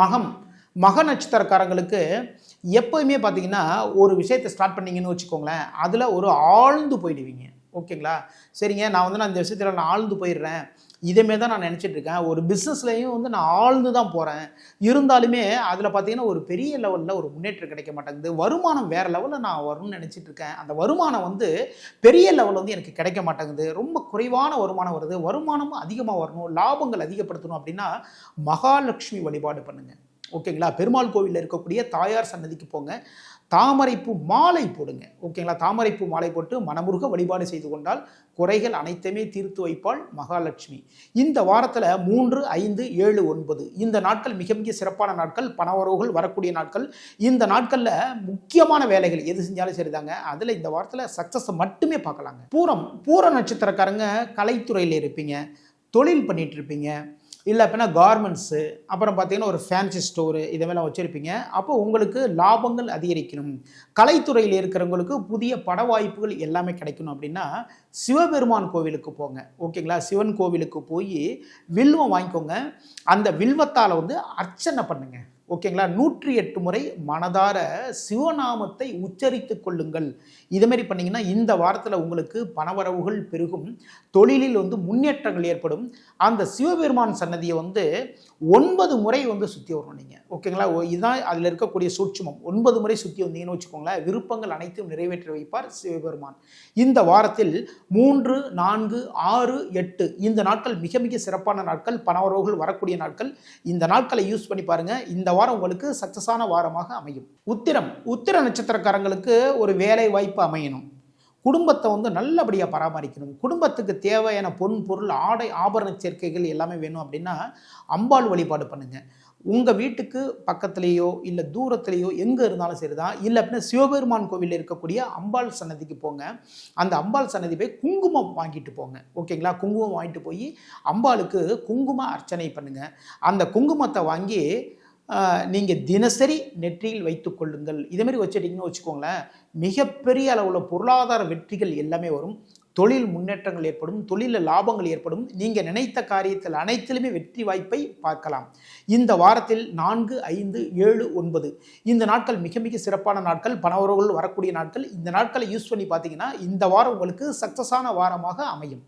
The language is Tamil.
மகம் மக நட்சத்திரக்காரங்களுக்கு எப்போயுமே பார்த்தீங்கன்னா ஒரு விஷயத்தை ஸ்டார்ட் பண்ணீங்கன்னு வச்சுக்கோங்களேன் அதில் ஒரு ஆழ்ந்து போயிடுவீங்க. ஓகேங்களா? சரிங்க நான் வந்து நான் இந்த விஷயத்தில் நான் ஆழ்ந்து போயிடுறேன். இதேமாரி தான் நான் நினச்சிட்டு இருக்கேன். ஒரு பிஸ்னஸ்லையும் வந்து நான் ஆழ்ந்து தான் போகிறேன் இருந்தாலுமே அதில் பார்த்தீங்கன்னா ஒரு பெரிய லெவலில் ஒரு முன்னேற்றம் கிடைக்க மாட்டேங்குது. வருமானம் வேறு லெவலில் நான் வரும்னு நினச்சிட்டு இருக்கேன். அந்த வருமானம் வந்து பெரிய லெவலில் வந்து எனக்கு கிடைக்க மாட்டேங்குது. ரொம்ப குறைவான வருமானம் வருது. வருமானமும் அதிகமாக வரணும். லாபங்கள் அதிகப்படுத்தணும் அப்படின்னா மகாலட்சுமி வழிபாடு பண்ணுங்கள் ஓகேங்களா? பெருமாள் கோவிலில் இருக்கக்கூடிய தாயார் சன்னதிக்கு போங்க. தாமரைப்பூ மாலை போடுங்க. ஓகேங்களா? தாமரைப்பூ மாலை போட்டு மனமுருக வழிபாடு செய்து கொண்டால் குறைகள் அனைத்துமே தீர்த்து வைப்பாள் மகாலட்சுமி. இந்த வாரத்தில் மூன்று ஐந்து ஏழு ஒன்பது இந்த நாட்கள் மிக மிக சிறப்பான நாட்கள். பணவரவுகள் வரக்கூடிய நாட்கள். இந்த நாட்களில் முக்கியமான வேலைகள் எது செஞ்சாலும் சரிதாங்க. அதில் இந்த வாரத்தில் சக்ஸஸ் மட்டுமே பார்க்கலாங்க. பூரம் பூர நட்சத்திரக்காரங்க கலைத்துறையில் இருப்பீங்க. தொழில் பண்ணிட்டு இருப்பீங்க. இல்லை அப்படின்னா கார்மெண்ட்ஸு அப்புறம் பார்த்தீங்கன்னா ஒரு ஃபேன்சி ஸ்டோரு இதெல்லாம் வச்சுருப்பீங்க. அப்போ உங்களுக்கு லாபங்கள் அதிகரிக்கணும். கலைத்துறையில் இருக்கிறவங்களுக்கு புதிய பட வாய்ப்புகள் எல்லாமே கிடைக்கணும் அப்படின்னா சிவபெருமான் கோவிலுக்கு போங்க. ஓகேங்களா சிவன் கோவிலுக்கு போய் வில்வம் வாங்கிக்கோங்க. அந்த வில்வத்தால் வந்து அர்ச்சனை பண்ணுங்கள் ஓகேங்களா? நூற்றி எட்டு முறை மனதார சிவநாமத்தை உச்சரித்து கொள்ளுங்கள். இதுமாரி பண்ணீங்கன்னா இந்த வாரத்தில் உங்களுக்கு பணவரவுகள் பெருகும். தொழிலில் வந்து முன்னேற்றங்கள் ஏற்படும். அந்த சிவபெருமான் சன்னதியை வந்து ஒன்பது முறை வந்து சுற்றி வரணும் நீங்கள் ஓகேங்களா? ஓ- இதுதான் அதில் இருக்கக்கூடிய சூட்சுமம். ஒன்பது முறை சுற்றி வந்தீங்கன்னு வச்சுக்கோங்களேன் விருப்பங்கள் அனைத்தும் நிறைவேற்றி வைப்பார் சிவபெருமான். இந்த வாரத்தில் மூன்று நான்கு ஆறு எட்டு இந்த நாட்கள் மிக மிக சிறப்பான நாட்கள் பணவரவுகள் வரக்கூடிய நாட்கள். இந்த நாட்களை யூஸ் பண்ணி பாருங்கள் இந்த வாரம் உங்களுக்கு சக்ஸஸான வாரமாக அமையும். உத்திரம். உத்திர நட்சத்திரக்காரங்களுக்கு ஒரு வேலை வாய்ப்பு அமையணும். குடும்பத்தை வந்து நல்லபடியாக பராமரிக்கணும். குடும்பத்துக்கு தேவையான பொன் பொருள் ஆடை ஆபரண சேர்க்கைகள் எல்லாமே வேணும் அப்படின்னா அம்பாள் வழிபாடு பண்ணுங்கள் உங்கள் வீட்டுக்கு பக்கத்துலேயோ இல்லை தூரத்துலேயோ எங்கே இருந்தாலும் சரிதான். இல்லை அப்படின்னா சிவபெருமான் கோவிலில் இருக்கக்கூடிய அம்பாள் சன்னதிக்கு போங்க. அந்த அம்பாள் சன்னதி போய் குங்குமம் வாங்கிட்டு போங்க. ஓகேங்களா? குங்குமம் வாங்கிட்டு போய் அம்பாளுக்கு குங்கும அர்ச்சனை பண்ணுங்கள் அந்த குங்குமத்தை வாங்கி நீங்கள் தினசரி நெற்றியில் வைத்து கொள்ளுங்கள். இதேமாரி வச்சுட்டிங்கன்னு வச்சுக்கோங்களேன் மிகப்பெரிய அளவில் பொருளாதார வெற்றிகள் எல்லாமே வரும். தொழில் முன்னேற்றங்கள் ஏற்படும் தொழிலில் லாபங்கள் ஏற்படும். நீங்கள் நினைத்த காரியத்தில் அனைத்திலுமே வெற்றி வாய்ப்பை பார்க்கலாம். இந்த வாரத்தில் நான்கு ஐந்து ஏழு ஒன்பது. இந்த நாட்கள் மிக மிக சிறப்பான நாட்கள் பணவரவுகள் வரக்கூடிய நாட்கள். இந்த நாட்களை யூஸ் பண்ணி பார்த்தீங்கன்னா இந்த வாரம் உங்களுக்கு சக்ஸஸான வாரமாக அமையும்.